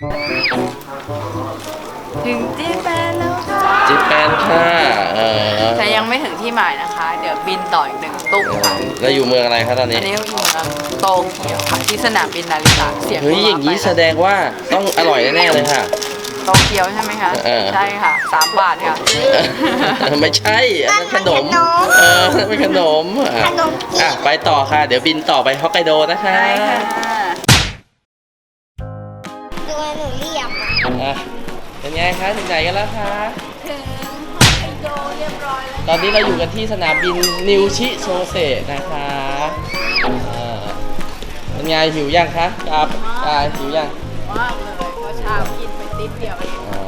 ถึงจีแปนแล้วค่ะจิแปนค่ะเออแต่ยังไม่ถึงที่หมายนะคะ เดี๋ยวบินต่ออีกหนึ่งตุ้มค่ะแล้วอยู่เมืองอะไรคะตอนนี้ อันนี้อยู่เมืองโตเกียวค่ะที่สนามบินนาริตะเสียงเฮ้ยอย่างนี้นี้แสดงว่าต้องอร่อยแน่ๆเลยค่ะ โตเกียวใช่ไหมคะเออ ใช่ค่ะสามบาทค่ะไม่ใช่อันนั้นขนมขนมเออไม่ขนมอะขนมจีบอะไปต่อค่ะ เดี๋ยวบินต่อไปฮอกไกโดนะคะใช่ค่ะ อะอะเป็นไงคะถึงไหนกันแล้วคะถึงฮอกไกโดเรียบร้อยแล้วตอนนี้เราอยู่กันที่สนามบินนิวชิโซเซนะคะอ่าเป็นไงหิวยังคะครับกายหิวยังมากเลยเพราะเช้ากินไปติ๊บเดียวเองอ๋อ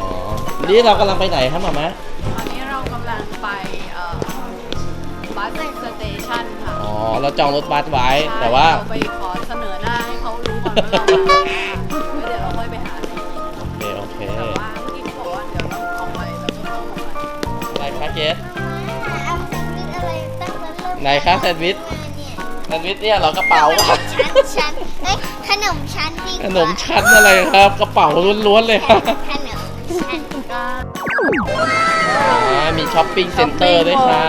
วันนี้เรากำลังไปไหนครับหมามะตอนนี้เรากำลังไปเอ่อบัสสเตชันค่ะอ๋อเราจองรถบัสไว้แต่ว่า เรไปขอเสนอหน้าให้เขารู้ก่อนว่าเรามา เกสเอาแซนด์วิชอะไรตั้งแต่เริ่มไหนคะแซนด์วิชเนี่ยแซนด์วิชเนี่ยเหรอกระเป๋าชั้นชั้นเอ้ยขนมชั้นดีกขว่านมชั้นอะไรครับ กระเป๋าล้วนๆเลยครับขนมชั้นก็อ่ามีช้อปปิ้งเซ็นเตอร์ด้วยค่ะ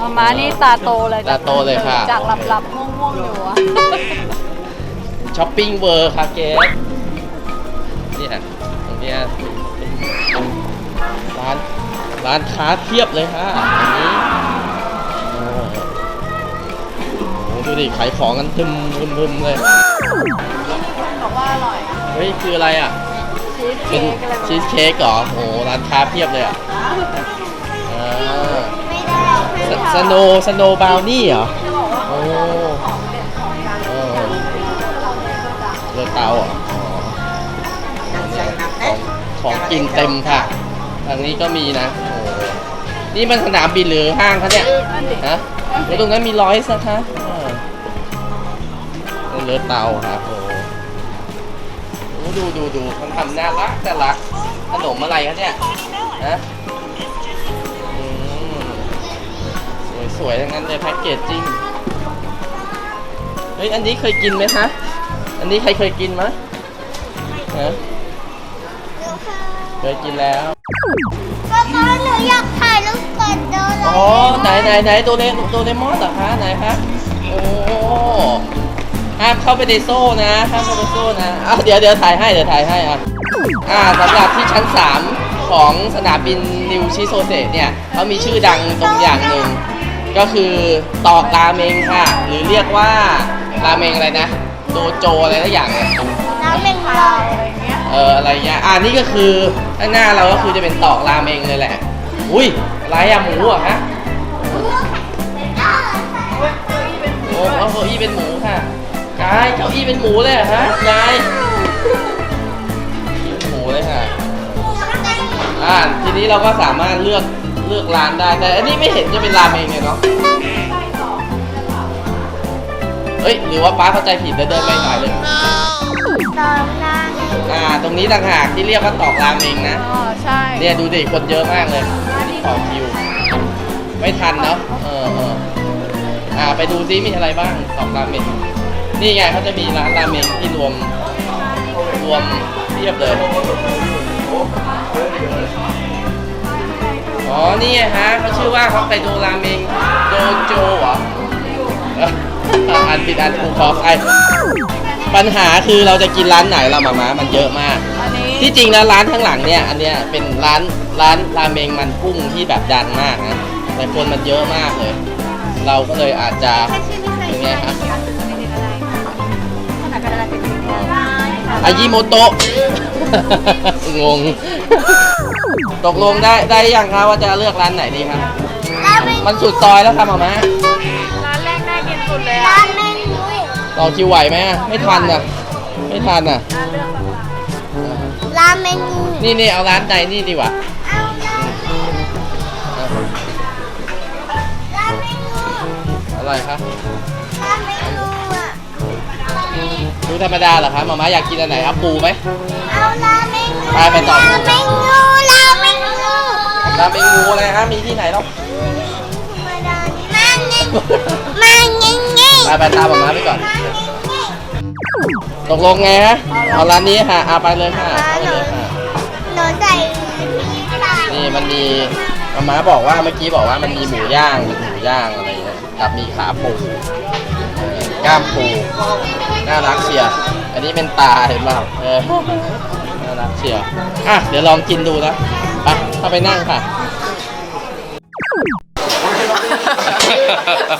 มาม้านี่ตาโตเลยตาโตเลยค่ะ จากหลับหลับๆง่วงง่วงๆอยู่อะช้อปปิ้งเวอร์ค่ะเกสเนี่ยตรงเนี้ยร้าน ร้านค้าเทียบเลยค่ะอันนี้เออโอ้โหดูดิขายของกันทึมทึมทึมเลย คนบอกว่าอร่อยเฮ้ย คืออะไรอะ ชีสเป็เค้นกอะไรแบบชีสเค้กเหรอโอ้โหร้านค้าเพียบเลยอะอ่าไม่ได้สสโนสโนบาวนี่เหรอโอ้เออเรือเตาเหรออ๋อเนี่ยของของกินเต็มค่ะ ทางนี้ก็มีนะโอ้โห นี่มันสนามบินหรือห้างคะเนี่ยฮะแล้วตรงนั้นมีร้อยสักคะเออเรือเตาครับโอ้โหดูดูดูมันทำน่ารักน่ารักขนมอะไรคะเนี่ยฮะอืมสวยๆทั้งนั้นเลยแพ็กเกจจิ้งเฮ้ยอันนี้เคยกินไหมคะ อันนี้ใครเคยกินมะฮะเคยกินแล้วก็เพราหนูอยาก ถ่ายรูปกับโดราอ๋อไหนไหนไหนโดเรโดเรมอนเหรอคะไหนคะโอ้ห้ามเข้าไปในโซ่นะห้ามเข้าไปในโซ่นะอ้าวเดี๋ยวเดี๋ยวถ่ายให้เดี๋ยวถ่ายให้อะอ่าสำหรับที่ชั้น 3 ของสนามบินนิวชิโซเซเนี่ยเขามีชื่อดังตรงอย่างหนึ่งก็คือตอกราเมงค่ะ หรือเรียกว่าราเมงอะไรนะโดโจอะไรสักอย่างเนี่ยน้ำเป็นรอยอะไรเงี้ยเอออะไรเงี้ยอ่านี่ก็คือข้างหน้าเราก็คือจะเป็นตอกราเมงเลยแหละ อุ้ยอะไรอะหมูเหรอะฮะโอ้เอาเก้าอี้เป็นหมูค่ะกายเก้าอี้เป็นหมูเลยเหรอฮะยายหมูเลยค่ะอ่าทีนี้เราก็สามารถเลือกเลือกร้านได้แต่อันนี้ไม่เห็นจะเป็นราเมงเลยเนาะเฮ้ยหรือว่าป้าเข้าใจผิดเดินไปหน่อยเลย ตอนนั้นอ่า ตรงนี้ต่างหากที่เรียกว่าตอกราเมงนะ อ๋อใช่เนี่ยดูดิคนเยอะมากเลยต่อคิว ไม่ทันเนาะเออเอออ่าไปดูซิมีอะไรบ้างตอกราเมงนี่ไงเขาจะมีร้านราเมงที่รวมรวมเทียบเลย อ๋อ นี่ไงฮะเขาชื่อว่าเขาไปดูราเมงโดโจเหรอเอ่ออันผิดอันถูกขอใคร ปัญหาคือเราจะกินร้านไหนเรามามามันเยอะมาก อันนี้ที่จริงแล้วร้านข้างหลังเนี่ย อันเนี้ยเป็นร้านร้านราเมงมันกุ้งที่แบบดังมากนะแต่คนมันเยอะมากเลย เราก็เลยอาจจะเป็นไงครับอายิโมโตะ งง ตกลงได้ได้ยังครับว่าจะเลือกร้านไหนดีครับราเมงมันสุดซอยแล้วครับหมามาร้ ต่อคิวไหวไหมอะไม่ทันอะ ไม่ทันอะน่าเลือกมากราเมงนี่นี่เอาร้านใดนี่ดีกว่าเอาราเมงอะไรครับราเมงอะดูธรรมดาเหรอครับหมามาอยากกินอันไหนเอาปูไหม เอาราเมงไปไปต่อ ราเมงงูราเมงงูราเมงงูอะไรฮะมีที่ไหนหรอกมาดานี่มาเงี้ยมาเงี้ยเงี้ย ไปไปตามหมามาไปก่อนมาเงี้ยเงี้ยตกลงไงฮะเอาร้านนี้ค่ะเอาไปเลยค่ะเอาไปเลยค่ะหนูใส่ที่ตานี่มันมีมาม้าบอกว่าเมื่อกี้บอกว่ามันมีหมูย่างหมูย่างอะไรเงี้ยกับมีขาปูเออกล้ามปูน่ารักเชียร์อันนี้เป็นตาเห็นเปล่าเออน่ารักเชียร์อะเดี๋ยวลองกินดูนะไปเข้าไปนั่งค่ะ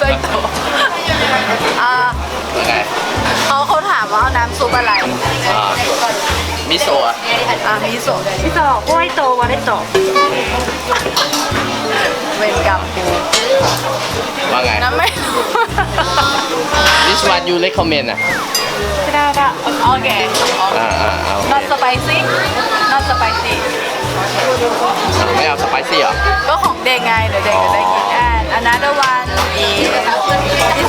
ไส้้ำซุปอะไรมิโซะอ่ามิโซะมิโซะโอ้ยโตวันได้โตเวนกรรมกูว่าไงน้ำไม่ This one you recommend อะไม่ได้โอเคอ่าอ่าเอา not spicy not spicy ไม่เอาสไปซี่หรอ ก็ของเด็กไง เดี๋ยวเด็กจะได้กินแอน another one is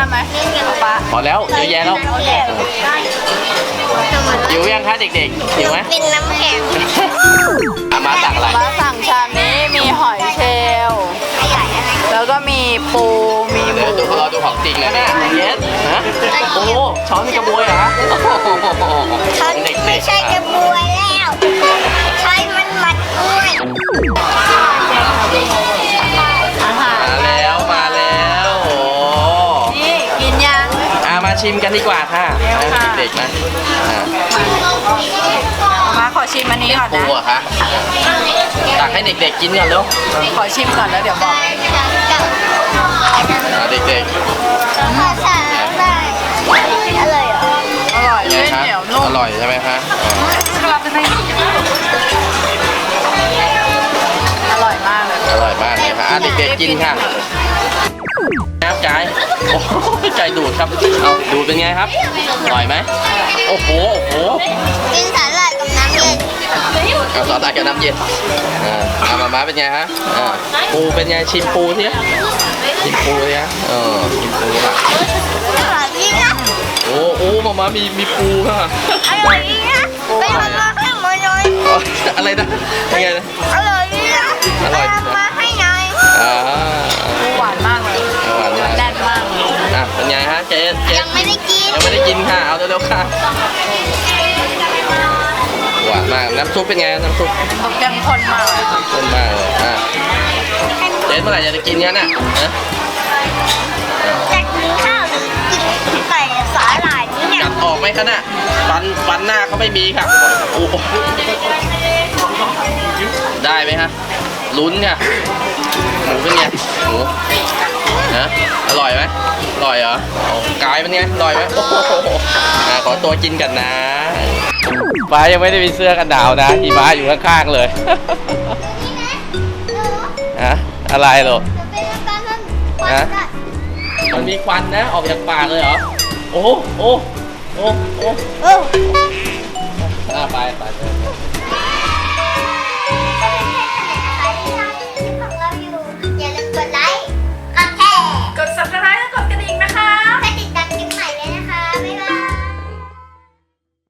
เกี๊ยวซ่าไหมป๊าพอแล้วเยอะแยะแล้วโอเคหิวยังคะเด็กๆหิวไหมเป็นน้ำแข็งอามาสั่งอะไรมาสั่งชามนี้มีหอยเชลล์แล้วก็มีปูมีหเดี๋มูยวดูเราดูของจริงนะเนี่ยเยสฮะโอ้โหช้อนกระบวยเหรอโอ้โหฉันเด็กๆไม่ใช่กระบวยแล้วใช้มันมัดอ้วน ชิมกันดีกว่าค่ะเร็วค่ะ เด็กๆนะอ่ามาขอชิมอันนี้ก่อนปูนะ เหรอะคะตักให้เด็กๆกินก่อนเร็วขอชิมก่อนแล้วเดี๋ยวบอก อ่าเด็กภาษาอะไรอร่อยเหรออร่อยๆยังไงเส้นคะเหนียวนุ่มอร่อยใช่ไหมคะอร่อยมากเลย อร่อยมากเลยค่ะอะเด็กๆกินค่ะครับกายโอ้โห ใจดูดครับ เอาดูดเป็นไงครับอร่อยไหมโอ้โห โอ้โห กินสาหร่ายกับน้ำเย็นเอาซอสตัดกับน้ำเย็นอ่าเอามามาเป็นไงฮะอ่าปูเป็นไงชิมปูสิชิมปูสิฮะเออชิมปูค่ะอร่อยดีนะโอ้โอ้มามามีมีปูค่ะอร่อยดีนะไปทำมาให้หมดหน่อยอ๋ออะไรนะเป็นไงนะอร่อยดีนะอร่อยไปทำมาให้หน่อยอ่าหวานมาก ไงฮะเจ๊เจ๊ยังไม่ได้กินยังไม่ได้กินค่ะ เอาเร็วๆค่ะหวานมาก น้ำซุปเป็นไง น้ำซุปยังคนมากเลยค่ะข้นมากเลยอะเจ๊เมื่อไหร่จะกินกันน่ะฮะจะกินข้าวหรือกินไก่สาหร่ายนี่เนี่ยกัดออกไหมคะน่ะฟันฟันหน้าเขาไม่มีค่ะโอ้โหได้ไหมฮะลุ้นค่ะหมูเป็นไงหมู นะอร่อยไหมอร่อยเหรอเอากายเป็นไงอร่อยไหมโอ้โหอะขอตัวกินกันนะฟ้ายังไม่ได้มีเสื้อกันหนาวนะอีฟ้าอยู่ข้างๆเลยฮะอะไรเหรอเป็นการทำฮะมันมีควันนะออกจากปากเลยเหรอโอ้โหโอ้โอ้โอ้โอ้อ่าไปไปไป